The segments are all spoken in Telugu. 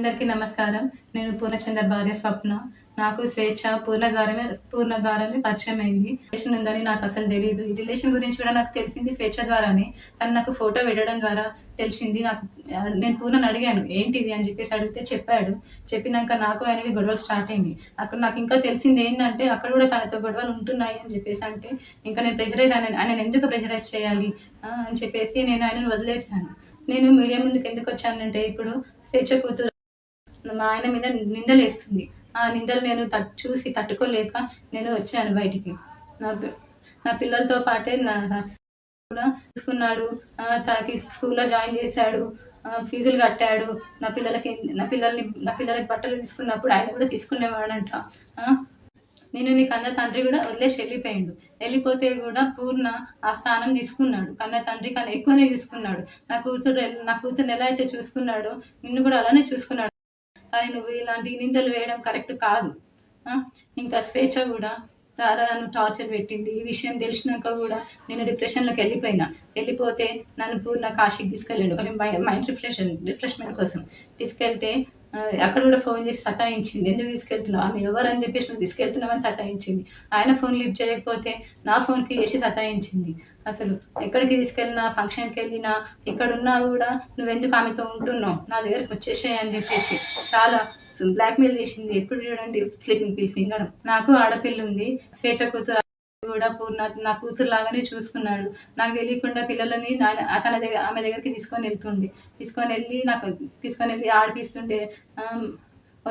అందరికీ నమస్కారం. నేను పూర్ణచంద్ర భార్య స్వప్న. నాకు స్వేచ్ఛ పూర్ణ ద్వారమే పూర్ణ ద్వారానే పరిచయం అయింది రిలేషన్ ఉందని నాకు అసలు తెలియదు ఈ రిలేషన్ గురించి కూడా నాకు తెలిసింది స్వేచ్ఛ ద్వారానే. తను నాకు ఫోటో పెట్టడం ద్వారా తెలిసింది. నాకు నేను పూర్ణని అడిగాను ఏంటిది? అని చెప్పేసి అడిగితే చెప్పాడు. చెప్పినాక నాకు ఆయనకి గొడవలు స్టార్ట్ అయింది అక్కడ నాకు ఇంకా తెలిసింది ఏంటంటే అక్కడ కూడా తనతో గొడవలు ఉంటున్నాయి అని చెప్పేసి అంటే ఇంకా నేను ప్రెజరైజ్ ఆయన ఆయన ఎందుకు ప్రెజరైజ్ చేయాలి? అని చెప్పేసి నేను ఆయనను వదిలేశాను. నేను మీడియా ముందుకు ఎందుకు వచ్చానంటే ఇప్పుడు స్వేచ్ఛ కూతురు మా ఆయన మీద నిందలు వేస్తుంది. ఆ నిందలు నేను తట్ చూసి తట్టుకోలేక నేను వచ్చాను బయటికి. నా నా పిల్లలతో పాటే నా కూడా చూసుకున్నాడు తనకి స్కూల్లో జాయిన్ చేశాడు. ఫీజులు కట్టాడు. నా పిల్లలకి నా పిల్లల్ని నా పిల్లలకి బట్టలు తీసుకున్నప్పుడు ఆయన కూడా తీసుకునేవాడంట. నేను నీ కన్న తండ్రి కూడా వదిలేసి వెళ్ళిపోయాడు. వెళ్ళిపోతే కూడా పూర్ణ ఆ స్థానం తీసుకున్నాడు. కన్న తండ్రి కన్నా ఎక్కువనే చూసుకున్నాడు. నా కూతురు నా కూతురుని ఎలా అయితే చూసుకున్నాడో నిన్ను కూడా అలానే చూసుకున్నాడు. కానీ నువ్వు ఇలాంటి నిందలు వేయడం కరెక్ట్ కాదు. ఇంకా స్వేచ్ఛ కూడా చాలా నన్ను టార్చర్ పెట్టింది. ఈ విషయం తెలిసినాక కూడా నేను డిప్రెషన్లోకి వెళ్ళిపోయినా. వెళ్ళిపోతే నన్ను పూర్ణ కాశీకి తీసుకెళ్ళాడు. కానీ మైండ్ రిఫ్రెష్ రిఫ్రెష్మెంట్ కోసం తీసుకెళ్తే అక్కడ కూడా ఫోన్ చేసి సతాయించింది. ఎందుకు తీసుకెళ్తున్నావు? ఆమె ఎవరు అని చెప్పేసి నువ్వు తీసుకెళ్తున్నావని సతాయించింది. ఆయన ఫోన్ లిఫ్ట్ చేయకపోతే నా ఫోన్కి చేసి సతాయించింది. అసలు ఎక్కడికి తీసుకెళ్ళినా ఫంక్షన్కి వెళ్ళినా ఎక్కడున్నా కూడా నువ్వెందుకు ఆమెతో ఉంటున్నావు? నా దగ్గరకు వచ్చేసాయి అని చెప్పేసి చాలా బ్లాక్మెయిల్ చేసింది. ఎప్పుడు చూడండి స్లీపింగ్ పిల్స్ మింగడం. నాకు ఆడపిల్ల ఉంది స్వేచ్ఛ కూతురు కూడా పూర్ణ నా కూతురు లాగానే చూసుకున్నాడు. నాకు తెలియకుండా పిల్లలని తన దగ్గర ఆమె దగ్గరికి తీసుకొని వెళ్తుండే. తీసుకొని వెళ్ళి నాకు తీసుకొని వెళ్ళి ఆడిపిస్తుండే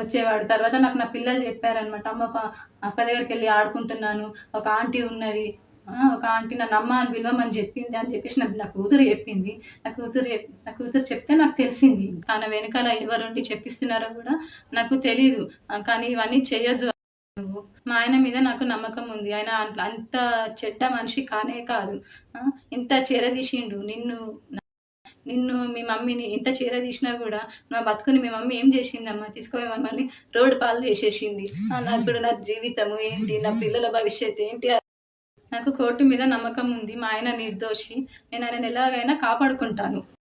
వచ్చేవాడు. తర్వాత నాకు నా పిల్లలు చెప్పారనమాట అమ్మ ఒక అక్క దగ్గరికి వెళ్ళి ఆడుకుంటున్నాను. ఒక ఆంటీ ఉన్నది. ఒక ఆంటీ నన్ను అమ్మ అని పిలవమని చెప్పింది అని చెప్పేసి నా కూతురు చెప్పింది. నా కూతురు నా కూతురు చెప్తే నాకు తెలిసింది. తన వెనకాల ఎవరుండి చెప్పిస్తున్నారో కూడా నాకు తెలియదు కానీ ఇవన్నీ చేయొద్దు నువ్వు మా ఆయన మీద నాకు నమ్మకం ఉంది. ఆయన అంత అంత చెడ్డ మనిషి కానే కాదు. ఇంత చేరదీసిండు నిన్ను నిన్ను మీ మమ్మీని ఇంత చేరదీసినా కూడా నా బతుకుని మీ మమ్మీ ఏం చేసిందమ్మా? తీసుకొని మమ్మల్ని రోడ్డు పాలు చేసేసింది. నాకు నా నా జీవితము ఏంటి? నా పిల్లల భవిష్యత్తు ఏంటి? నాకు కోర్టు మీద నమ్మకం ఉంది. మా ఆయన నిర్దోషి. నేను ఆయన ఎలాగైనా కాపాడుకుంటాను.